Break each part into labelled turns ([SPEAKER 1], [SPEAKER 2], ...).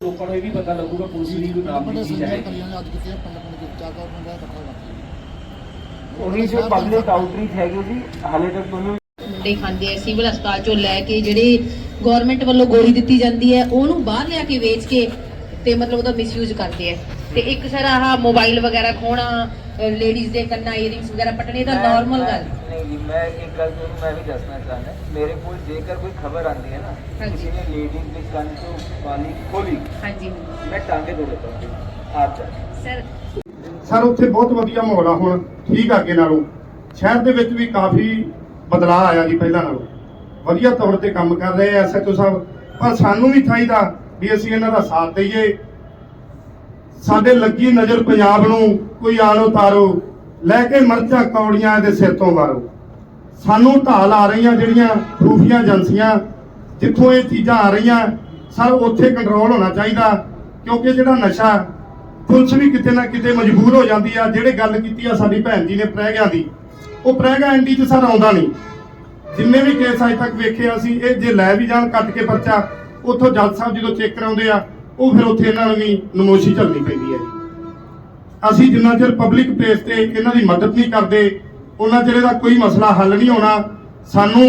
[SPEAKER 1] ਲੋਕਾਂ ਨੂੰ ਇਹ ਵੀ ਪਤਾ ਲੱਗੂਗਾ ਪੁਲਿਸ ਦੀ ਕੋਈ ਨਾਮ ਦੀ ਚੀਜ਼ ਹੈ
[SPEAKER 2] ਅੱਜ ਵਿੱਚ ਜਾ ਇਕੱਠਾ ਕਰਦੇ
[SPEAKER 1] ਪਬਲਿਕ ਆਊਟਰੀਚ ਹੈਗੇ ਜੀ ਹਾਲੇ ਤੱਕ ਤੁਹਾਨੂੰ
[SPEAKER 3] ਮੁੰਡੇ ਖਾਂਦੇ ਆ ਸਿਵਲ ਹਸਪਤਾਲ ਚੋਂ ਲੈ ਕੇ ਜਿਹੜੇ ਗਵਰਨਮੈਂਟ ਵੱਲੋਂ ਗੋਲੀ ਦਿੱਤੀ ਜਾਂਦੀ ਹੈ ਉਹਨੂੰ ਬਾਹਰ ਲਿਆ ਕੇ ਵੇਚ ਕੇ ਤੇ ਮਤਲਬ ਉਹਦਾ ਮਿਸਯੂਜ਼ ਕਰਦੇ ਆ। ਤੇ ਇੱਕ ਸਰ ਆਹ ਮੋਬਾਈਲ ਵਗੈਰਾ ਖੋਣਾ ਲੇਡੀਜ਼ ਦੇ ਕੰਨਾਂ ਈਅਰਿੰਗਸ ਵਗੈਰਾ ਪਟਣੇ ਦਾ ਨਾਰਮਲ ਗੱਲ।
[SPEAKER 4] ਨਹੀਂ ਜੀ ਮੈਂ ਇੱਕ ਗੱਲ ਤੁਹਾਨੂੰ ਮੈਂ ਵੀ ਦੱਸਣਾ ਚਾਹੁੰਦਾ। ਮੇਰੇ ਕੋਲ ਜੇਕਰ ਕੋਈ ਖਬਰ ਆਉਂਦੀ ਹੈ ਨਾ
[SPEAKER 3] ਹਾਂਜੀ।
[SPEAKER 4] ਕਿਸੇ ਨੇ ਲੇਡੀਜ਼ ਦੇ ਕੰਨ ਤੋਂ ਵਾਲੀ ਖੋਲੀ
[SPEAKER 3] ਹਾਂਜੀ।
[SPEAKER 4] ਮੈਂ ਟਾਂਗੇ ਤੋੜ ਦਿੱਤਾ ਆਪ ਜਾ
[SPEAKER 3] ਸਰ
[SPEAKER 5] ਸਰ ਉੱਥੇ ਬਹੁਤ ਵਧੀਆ ਮਾਹੌਲ ਆ ਹੁਣ ਠੀਕ ਆ ਅੱਗੇ ਨਾਲੋਂ। ਸ਼ਹਿਰ ਦੇ ਵਿੱਚ ਵੀ ਕਾਫੀ ਬਦਲਾਅ ਆਇਆ ਜੀ ਪਹਿਲਾਂ ਨਾਲੋਂ। ਵਧੀਆ ਤੌਰ ਤੇ ਕੰਮ ਕਰ ਰਹੇ ਐ ਐਸਐਚਓ ਸਾਹਿਬ। ਪਰ ਸਾਨੂੰ ਵੀ ਚਾਹੀਦਾ ਵੀ ਅਸੀਂ ਇਹਨਾਂ ਦਾ ਸਾਥ ਦਈਏ। ਸਾਡੇ ਲੱਗੀ ਨਜ਼ਰ ਪੰਜਾਬ ਨੂੰ, ਕੋਈ ਆਣੋ ਤਾਰੋ ਲੈ ਕੇ ਮਰਚਾਂ ਕੌੜੀਆਂ ਦੇ ਸਿਰ ਤੋਂ ਮਾਰੋ ਸਾਨੂੰ ਢਾਲ ਆ ਰਹੀਆਂ ਜਿਹੜੀਆਂ ਖੂਫੀਆ ਏਜੰਸੀਆਂ, ਜਿੱਥੋਂ ਇਹ ਚੀਜ਼ਾਂ ਆ ਰਹੀਆਂ, ਸਰ, ਉੱਥੇ ਕੰਟਰੋਲ ਹੋਣਾ ਚਾਹੀਦਾ, ਕਿਉਂਕਿ ਜਿਹੜਾ ਨਸ਼ਾ ਪੁਲਿਸ ਵੀ ਕਿਤੇ ਨਾ ਕਿਤੇ ਮਜਬੂਰ ਹੋ ਜਾਂਦੀ ਆ। ਜਿਹੜੇ ਗੱਲ ਕੀਤੀ ਆ ਸਾਡੀ ਭੈਣ ਜੀ ਨੇ ਪ੍ਰੈਗਿਆਂ ਦੀ, ਉਹ ਪ੍ਰੈਗਾ ਐਂਡੀ ਚ ਸਰ ਆਉਂਦਾ ਨਹੀਂ। ਜਿੰਨੇ ਵੀ ਕੇਸ ਅਜੇ ਤੱਕ ਵੇਖੇ ਅਸੀਂ, ਇਹ ਜੇ ਲੈ ਵੀ ਜਾਣ, ਕੱਟ ਕੇ ਪਰਚਾ, ਉੱਥੋਂ ਜੱਜ ਸਾਹਿਬ ਜਦੋਂ ਚੈੱਕ ਕਰਾਉਂਦੇ ਆ ਉਹ ਫਿਰ ਉੱਥੇ ਇਹਨਾਂ ਨੂੰ ਵੀ ਨਮੋਸ਼ੀ ਝੱਲਣੀ ਪੈਂਦੀ ਹੈ ਜੀ। ਅਸੀਂ ਜਿੰਨਾ ਚਿਰ ਪਬਲਿਕ ਪਲੇਸ ਤੇ ਇਹਨਾਂ ਦੀ ਮਦਦ ਨਹੀਂ ਕਰਦੇ, ਉਹਨਾਂ ਚਿਰ ਇਹਦਾ ਕੋਈ ਮਸਲਾ ਹੱਲ ਨਹੀਂ ਹੋਣਾ, ਸਾਨੂੰ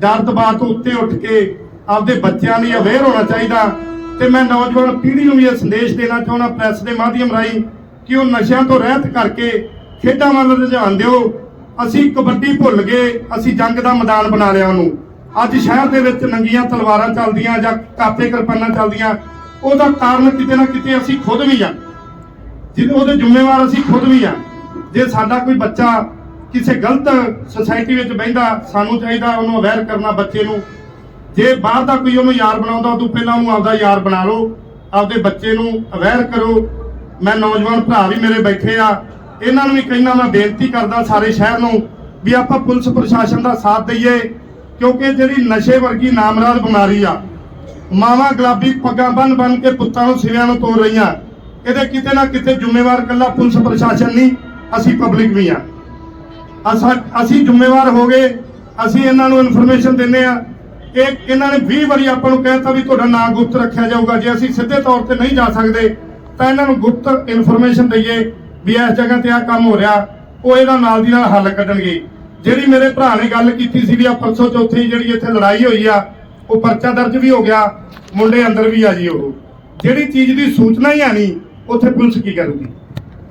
[SPEAKER 5] ਡਰ ਦਬਾਅ ਤੋਂ ਉੱਤੇ ਉੱਠ ਕੇ ਆਪਦੇ ਬੱਚਿਆਂ ਲਈ ਅਵੇਅਰ ਹੋਣਾ ਚਾਹੀਦਾ। ਤੇ ਮੈਂ ਨੌਜਵਾਨ ਪੀੜ੍ਹੀ ਨੂੰ ਵੀ ਇਹ ਸੰਦੇਸ਼ ਦੇਣਾ ਚਾਹੁੰਦਾ ਪ੍ਰੈਸ ਦੇ ਮਾਧਿਅਮ ਰਾਹੀਂ ਕਿ ਉਹ ਨਸ਼ਿਆਂ ਤੋਂ ਰਹਿਤ ਕਰਕੇ ਖੇਡਾਂ ਵੱਲ ਰੁਝਾਨ ਦਿਓ। ਅਸੀਂ ਕਬੱਡੀ ਭੁੱਲ ਗਏ, ਅਸੀਂ ਜੰਗ ਦਾ ਮੈਦਾਨ ਬਣਾ ਲਿਆ ਉਹਨੂੰ। ਅੱਜ ਸ਼ਹਿਰ ਦੇ ਵਿੱਚ ਨੰਗੀਆਂ ਤਲਵਾਰਾਂ ਚੱਲਦੀਆਂ ਜਾਂ ਕਾਪੇ ਕਿਰਪਾਨਾਂ ਚੱਲਦੀਆਂ ਉਹਦਾ ਕਾਰਨ ਕਿਤੇ ਨਾ ਕਿਤੇ ਅਸੀਂ ਖੁਦ ਵੀ ਆ। ਜਿਹਦੇ ਉਹਦੇ ਜ਼ਿੰਮੇਵਾਰ ਅਸੀਂ ਖੁਦ ਵੀ ਆ। ਜੇ ਸਾਡਾ ਕੋਈ ਬੱਚਾ ਕਿਸੇ ਗਲਤ ਸੁਸਾਇਟੀ ਵਿੱਚ ਬਹਿੰਦਾ, ਸਾਨੂੰ ਚਾਹੀਦਾ ਉਹਨੂੰ ਅਵੇਅਰ ਕਰਨਾ ਬੱਚੇ ਨੂੰ। ਜੇ ਬਾਹਰ ਦਾ ਕੋਈ ਉਹਨੂੰ ਯਾਰ ਬਣਾਉਂਦਾ, ਉਦੋਂ ਪਹਿਲਾਂ ਉਹਨੂੰ ਆਪਦਾ ਯਾਰ ਬਣਾ ਲਓ। ਆਪਦੇ ਬੱਚੇ ਨੂੰ ਅਵੇਅਰ ਕਰੋ। ਮੈਂ ਨੌਜਵਾਨ ਭਰਾ ਵੀ ਮੇਰੇ ਬੈਠੇ ਆ। ਇਹਨਾਂ ਨੂੰ ਵੀ ਕਹਿਣਾ ਮੈਂ ਬੇਨਤੀ ਕਰਦਾ ਸਾਰੇ ਸ਼ਹਿਰ ਨੂੰ ਵੀ ਆਪਾਂ ਪੁਲਿਸ ਪ੍ਰਸ਼ਾਸਨ ਦਾ ਸਾਥ ਦਈਏ, ਕਿਉਂਕਿ ਜਿਹੜੀ ਨਸ਼ੇ ਵਰਗੀ ਨਾਮਰਾਦ ਬਿਮਾਰੀ ਆ ਮਾਵਾਂ ਗੁਲਾਬੀ ਪੱਗਾਂ ਬੰਨ ਬੰਨ ਕੇ ਪੁੱਤਾਂ ਨੂੰ ਸਿਰਿਆਂ ਨੂੰ ਤੋੜ ਰਹੀਆਂ। ਇਹਦੇ ਕਿਤੇ ਨਾ ਕਿਤੇ ਜ਼ਿੰਮੇਵਾਰ ਕੱਲਾ ਪੁਲਿਸ ਪ੍ਰਸ਼ਾਸਨ ਨਹੀਂ, ਅਸੀਂ ਪਬਲਿਕ ਵੀ ਆ ਅਸੀਂ ਜ਼ਿੰਮੇਵਾਰ ਹੋ ਗਏ, ਅਸੀਂ ਇਹਨਾਂ ਨੂੰ ਇਨਫੋਰਮੇਸ਼ਨ ਦਿੰਨੇ ਆ ਇਹ ਇਹਨਾਂ ਨੇ 20 ਵਾਰੀ ਆਪਾਂ ਨੂੰ ਕਹਿਤਾ ਵੀ ਤੁਹਾਡਾ ਨਾਂ ਗੁਪਤ ਰੱਖਿਆ ਜਾਊਗਾ। ਜੇ ਅਸੀਂ ਸਿੱਧੇ ਤੌਰ ਤੇ ਨਹੀਂ ਜਾ ਸਕਦੇ, ਤਾਂ ਇਹਨਾਂ ਨੂੰ ਗੁਪਤ ਇਨਫੋਰਮੇਸ਼ਨ ਦਈਏ ਵੀ ਇਸ ਜਗ੍ਹਾ ਤੇ ਆ ਕੰਮ ਹੋ ਰਿਹਾ। ਉਹ ਇਹਦਾ ਨਾਲ ਦੀ ਨਾਲ ਹੱਲ ਕੱਢਣਗੇ। ਜਿਹੜੀ ਮੇਰੇ ਭਰਾ ਨੇ ਗੱਲ ਕੀਤੀ ਸੀ ਵੀ ਆ ਪਰਸੋਂ ਚੌਥੇ ਜਿਹੜੀ ਇੱਥੇ ਲੜਾਈ ਹੋਈ ਆ ਉਹ ਪਰਚਾ ਦਰਜ ਵੀ ਹੋ ਗਿਆ, ਮੁੰਡੇ ਅੰਦਰ ਵੀ ਆ ਜੀ ਉਹ। ਜਿਹੜੀ ਚੀਜ਼ ਦੀ ਸੂਚਨਾ ਹੀ ਆਣੀ ਉੱਥੇ ਪੁਲਿਸ ਕੀ ਕਰੂਗੀ?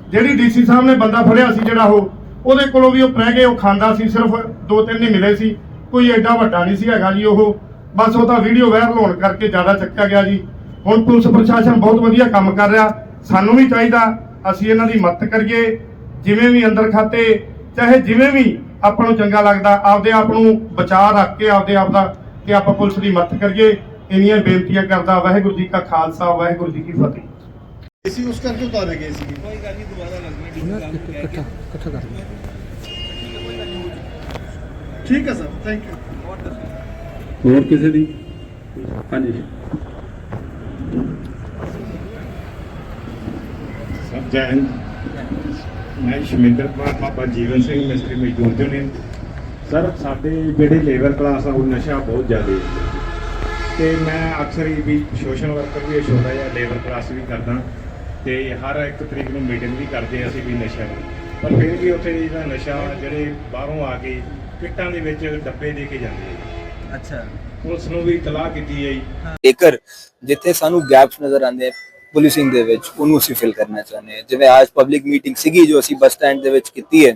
[SPEAKER 5] ਜਿਹੜੀ ਡੀਸੀ ਸਾਹਿਬ ਨੇ ਬੰਦਾ ਫੜਿਆ ਸੀ ਜਿਹੜਾ ਉਹ, ਉਹਦੇ ਕੋਲੋਂ ਵੀ ਉਹ ਰਹਿ ਗਏ, ਉਹ ਖਾਂਦਾ ਸੀ, ਸਿਰਫ ਦੋ ਤਿੰਨ ਹੀ ਮਿਲੇ ਸੀ। ਕੋਈ ਐਡਾ ਵੱਡਾ ਨਹੀਂ ਸੀ ਹੈਗਾ ਜੀ ਉਹ। ਬਸ ਉਹਦਾ ਵੀਡੀਓ ਵਾਇਰਲ ਹੋਣ ਕਰਕੇ ਜ਼ਿਆਦਾ ਚੱਕਿਆ ਗਿਆ ਜੀ। ਹੁਣ ਪੁਲਿਸ ਪ੍ਰਸ਼ਾਸਨ ਬਹੁਤ ਵਧੀਆ ਕੰਮ ਕਰ ਰਿਹਾ। ਸਾਨੂੰ ਵੀ ਚਾਹੀਦਾ, ਅਸੀਂ ਇਹਨਾਂ ਦੀ ਮਦਦ ਕਰੀਏ। ਜਿਵੇਂ ਵੀ ਅੰਦਰ ਖਾਤੇ, ਚਾਹੇ ਜਿਵੇਂ ਵੀ ਆਪਾਂ ਨੂੰ ਚੰਗਾ ਲੱਗਦਾ, ਆਪਦੇ ਆਪ ਨੂੰ ਬਚਾ ਰੱਖ ਕੇ ਆਪਦੇ ਆਪ ਦਾ ਕਿ ਆਪਾਂ ਪੁਲਿਸ ਦੀ ਮਦਦ ਕਰੀਏ ਇੰਨੀਆਂ ਬੇਨਤੀਆਂ ਕਰਦਾ ਵਾਹਿਗੁਰੂ ਜੀ ਕਾ ਖਾਲਸਾ ਵਾਹਿਗੁਰੂ ਜੀ ਕੀ ਫਤਿਹ
[SPEAKER 2] ਅਸੀਂ ਉਸ ਕਰਕੇ ਉਤਾਰੇ ਗਏ ਸੀ ਇਕੱਠਾ ਇਕੱਠਾ ਕਰ ਠੀਕ ਹੈ ਸਰ ਥੈਂਕ ਯੂ
[SPEAKER 6] ਹੋਰ ਕਿਸੇ ਦੀ? ਹਾਂਜੀ।
[SPEAKER 7] ਸਭ ਜੈ ਹਿੰਦ। ਮੈਂ ਸ਼ਮਿੰਦਰ ਕੁਮਾਰ ਬਾਬਾ ਜੀਵਨ ਸਿੰਘ ਮਿਸਤਰੀ ਮਜ਼ਦੂਰ ਯੂਨੀਅਨ ਸਰ ਸਾਡੇ ਜਿਹੜੇ ਲੇਬਰ ਕਲਾਸ ਆ ਉਹ ਨਸ਼ਾ ਬਹੁਤ ਜ਼ਿਆਦਾ ਹੈ। ਤੇ ਮੈਂ ਅਕਸਰ ਹੀ ਵੀ ਸੋਸ਼ਲ ਵਰਕਰ ਵੀ ਛੋਟਾ ਜਿਹਾ ਲੇਬਰ ਕਲਾਸ ਵੀ ਕਰਦਾ। ਤੇ ਹਰ ਇੱਕ ਤਰੀਕ ਨੂੰ ਮੀਟਿੰਗ ਵੀ ਕਰਦੇ ਅਸੀਂ ਵੀ ਨਸ਼ਾ। ਪਰ ਫਿਰ ਵੀ ਉੱਥੇ ਜਿਹੜਾ ਨਸ਼ਾ ਜਿਹੜੇ ਬਾਹਰੋਂ ਆ ਕੇ ਕਿੱਟਾਂ ਦੇ ਵਿੱਚ ਡੱਬੇ ਦੇ ਕੇ ਜਾਂਦੇ ਆ।
[SPEAKER 4] ਅੱਛਾ।
[SPEAKER 7] ਉਸ ਨੂੰ ਵੀ ਤਲਾਹ ਕੀਤੀ ਹੈ ਜੀ।
[SPEAKER 4] ਜਿੱਥੇ ਸਾਨੂੰ ਗੈਪਸ ਨਜ਼ਰ ਆਉਂਦੇ ਆ ਪੁਲਿਸਿੰਗ ਦੇ ਵਿੱਚ ਉਹਨੂੰ ਅਸੀਂ ਫਿਲ ਕਰਨਾ ਚਾਹੁੰਦੇ ਹਾਂ ਜਿਵੇਂ ਅੱਜ ਪਬਲਿਕ ਮੀਟਿੰਗ ਸੀਗੀ ਜੋ ਅਸੀਂ ਬੱਸ ਸਟੈਂਡ ਦੇ ਵਿੱਚ ਕੀਤੀ ਹੈ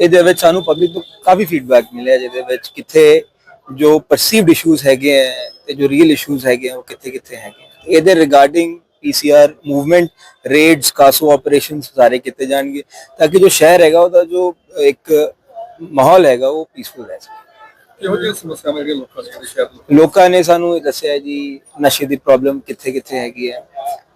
[SPEAKER 4] ਇਹਦੇ ਵਿੱਚ ਸਾਨੂੰ ਪਬਲਿਕ ਤੋਂ ਕਾਫੀ ਫੀਡਬੈਕ ਮਿਲਿਆ ਜਿਹਦੇ ਵਿੱਚ ਕਿੱਥੇ ਜੋ ਪਰਸੀਵਡ ਇਸ਼ੂਜ਼ ਹੈਗੇ ਹੈ ਤੇ ਜੋ ਰੀਅਲ ਇਸ਼ੂਜ਼ ਹੈਗੇ ਹੈ ਉਹ ਕਿੱਥੇ ਕਿੱਥੇ ਹੈਗੇ। ਇਹਦੇ regarding PCR movement raids CASO operations ਸਾਰੇ ਕੀਤੇ ਜਾਣਗੇ ਤਾਂ ਕਿ ਜੋ ਸ਼ਹਿਰ ਹੈਗਾ ਉਹਦਾ ਜੋ ਇੱਕ ਮਾਹੌਲ ਹੈਗਾ ਉਹ ਪੀਸਫੁਲ ਰਹਿ ਸਕੇ।
[SPEAKER 5] ਇਹੋ ਜਿਹੀ ਸਮੱਸਿਆਵਾਂ ਜਿਹੜੀਆਂ ਲੋਕਾਂ ਦੇ ਸ਼ਹਿਰ
[SPEAKER 4] ਲੋਕਾਂ ਨੇ ਸਾਨੂੰ ਇਹ ਦੱਸਿਆ ਜੀ ਨਸ਼ੇ ਦੀ ਪ੍ਰੋਬਲਮ ਕਿੱਥੇ ਕਿੱਥੇ ਹੈਗੀ ਹੈ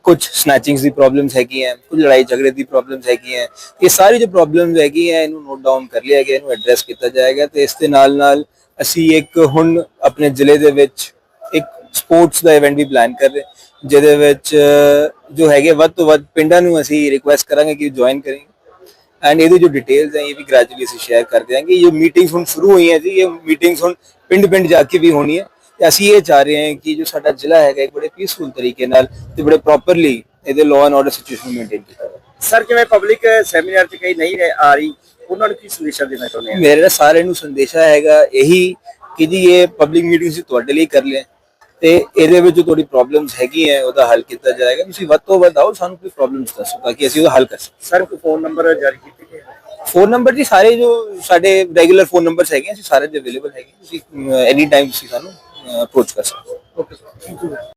[SPEAKER 4] ਕੁਝ ਸਨੈਚਿੰਗਸ ਦੀ ਪ੍ਰੋਬਲਮਸ ਹੈਗੀਆਂ ਕੁਝ ਲੜਾਈ ਝਗੜੇ ਦੀ ਪ੍ਰੋਬਲਮਸ ਹੈਗੀਆਂ, ਇਹ ਸਾਰੀ ਜੋ ਪ੍ਰੋਬਲਮਸ ਹੈਗੀਆਂ, ਇਹਨੂੰ ਨੋਟ ਡਾਊਨ ਕਰ ਲਿਆ ਗਿਆ, ਇਹਨੂੰ ਐਡਰੈਸ ਕੀਤਾ ਜਾਏਗਾ ਤੇ ਇਸ ਦੇ ਨਾਲ ਨਾਲ ਅਸੀਂ ਇੱਕ ਹੁਣ ਆਪਣੇ ਜ਼ਿਲ੍ਹੇ ਦੇ ਵਿੱਚ ਇੱਕ ਸਪੋਰਟਸ ਦਾ ਇਵੈਂਟ ਵੀ ਪਲਾਨ ਕਰ ਰਹੇ ਜਿਹਦੇ ਵਿੱਚ ਜੋ ਹੈਗੇ ਵੱਧ ਤੋਂ ਵੱਧ ਪਿੰਡਾਂ ਨੂੰ ਅਸੀਂ ਰਿਕੁਐਸਟ ਕਰਾਂਗੇ ਕਿ ਜੁਆਇਨ ਕरें ਐਂਡ ਇਹਦੀ ਜੋ ਡਿਟੇਲਸ ਹੈ, ਇਹ ਵੀ ਗ੍ਰੈਜੂਅਲੀ ਅਸੀਂ ਸ਼ੇਅਰ ਕਰ ਦਿਆਂਗੇ। ਇਹ ਮੀਟਿੰਗਸ ਹੁਣ ਸ਼ੁਰੂ ਹੋਈ ਹੈ ਜੀ, ਇਹ ਮੀਟਿੰਗਸ ਹੁਣ ਪਿੰਡ ਪਿੰਡ ਜਾ ਕੇ ਵੀ ਹੋਣੀ ਹੈ ਤੇ ਅਸੀਂ ਇਹ ਚਾਹ ਰਹੇ ਹਾਂ ਕਿ ਜੋ ਸਾਡਾ ਜ਼ਿਲ੍ਹਾ ਹੈਗਾ ਇੱਕ ਬੜੇ ਪੀਸਫੁਲ ਤਰੀਕੇ ਨਾਲ ਤੇ ਬੜੇ ਪ੍ਰੋਪਰਲੀ ਇਹਦੇ law and order situation maintain ਕੀਤਾ ਜਾਵੇ।
[SPEAKER 1] ਸਰ ਜਿਵੇਂ ਪਬਲਿਕ ਸੈਮੀਨਾਰ 'ਚ ਕਈ ਨਹੀਂ ਆ ਰਹੀ ਉਹਨਾਂ ਨੂੰ ਕੀ ਸੰਦੇਸ਼ਾ ਦੇਣਾ ਚਾਹੁੰਦੇ ਆ?
[SPEAKER 4] ਮੇਰੇ ਸਾਰਿਆਂ ਨੂੰ ਸੰਦੇਸ਼ਾ ਹੈਗਾ ਇਹੀ ਕਿ ਜੀ ਇਹ ਪਬਲਿਕ ਮੀਟਿੰਗ ਸੀ ਤੁਹਾਡੇ ਲਈ ਕਰ ਲਿਆ ਤੇ ਇਹਦੇ ਵਿੱਚ ਜੋ ਤੁਹਾਡੀ ਪ੍ਰੋਬਲਮਸ ਹੈਗੀਆਂ ਉਹਦਾ ਹੱਲ ਕੀਤਾ ਜਾਏਗਾ। ਤੁਸੀਂ ਵੱਧ ਤੋਂ ਵੱਧ ਆਓ ਸਾਨੂੰ ਕੋਈ ਪ੍ਰੋਬਲਮਸ ਦੱਸੋ ਤਾਂ ਕਿ ਅਸੀਂ ਉਹਦਾ ਹੱਲ ਕਰ ਸਕੀਏ।
[SPEAKER 1] ਸਰ ਕੋਈ ਫੋਨ ਨੰਬਰ ਜਾਰੀ ਕੀਤੇ ਗਏ? ਹੈ?
[SPEAKER 4] ਫੋਨ ਨੰਬਰ ਜੀ ਸਾਰੇ ਜੋ ਸਾਡੇ ਰੈਗੂਲਰ ਫੋਨ ਨੰਬਰਸ ਹੈਗੇ ਅਸੀਂ ਸਾਰੇ ਦੇ ਅਵੇਲੇਬਲ ਹੈਗੇ। ਤੁਸੀਂ ਐਨੀ ਟਾਈਮ ਤੁਸੀਂ ਸਾਨੂੰ ਅਪਰੋਚ ਕਰ ਸਕਦੇ ਹੋ
[SPEAKER 1] ਓਕੇ ਸਰ ਥੈਂਕ ਯੂ